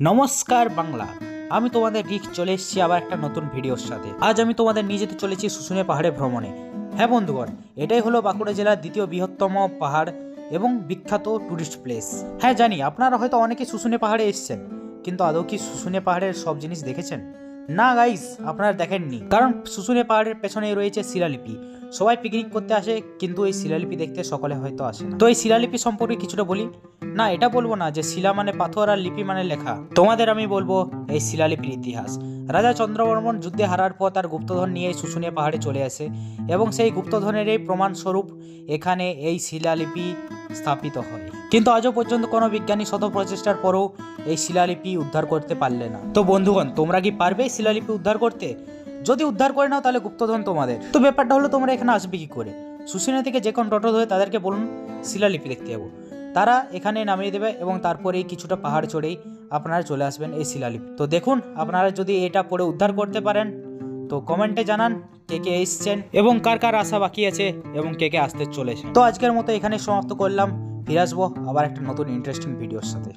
নমস্কার বাংলা। আমি তোমাদের রিক চলে এসেছি আবার একটা নতুন ভিডিওর সাথে। আজ আমি তোমাদের নিয়ে যেতে চলেছি শুশুনিয়া পাহাড়ে ভ্রমণে। হ্যাঁ বন্ধুগণ, এটাই হলো বাঁকুড়া জেলার দ্বিতীয় বৃহত্তম পাহাড় এবং বিখ্যাত টুরিস্ট প্লেস হ্যাঁ জানি, আপনারা হয়তো অনেকে শুশুনিয়া পাহাড়ে এসছেন, কিন্তু আদৌ কি শুশুনিয়া পাহাড়ের সব জিনিস দেখেছেন? না গাইস আপনারা দেখেননি। কারণ শুশুনিয়া পাহাড়ের পেছনেই রয়েছে শিলালিপি। সবাই পিকনিক করতে আসে, কিন্তু এই শিলালিপি দেখতে সকলে হয়তো আসে তো এই শিলালিপি সম্পর্কে কিছুটা বলি। না, এটা বলব না যে শিলা মানে পাথর আর লিপি মানে লেখা। তোমাদের আমি বলব এই শিলালিপির ইতিহাস। রাজা চন্দ্রবর্মন যুদ্ধে হারার পর তার গুপ্তধন নিয়ে শুশুনিয়া পাহাড়ে চলে আসে এবং সেই গুপ্তধনের এই প্রমাণস্বরূপ এখানে এই শিলালিপি স্থাপিত হয়। কিন্তু আজও পর্যন্ত কোনো বিজ্ঞানী শত প্রচেষ্টার পরেও এই শিলালিপি উদ্ধার করতে পারলে না। তো বন্ধুগণ, তোমরা কি পারবে শিলালিপি উদ্ধার করতে? যদি উদ্ধার করে নাও, তাহলে গুপ্তধন তোমাদের। তো ব্যাপারটা হলো, তোমরা এখানে আসবে কি করে? শুশুনিয়া থেকে যে কোন টোটো ধরে তাদেরকে বলুন, শিলালিপি দেখতে যাব। তারা এখানে নামিয়ে দেবে এবং তারপরেই কিছুটা পাহাড় চড়েই আপনারা চলে আসবেন এই শিলালিপি। তো দেখুন, আপনারা যদি এটা পড়ে উদ্ধার করতে পারেন তো কমেন্টে জানান কে কে এসছেন এবং কার কার আশা বাকি আছে এবং কে কে আসতে চলেছে তো আজকের মতো এখানে সমাপ্ত করলাম। ফিরে আসব আবার একটা নতুন ইন্টারেস্টিং ভিডিওর সাথে।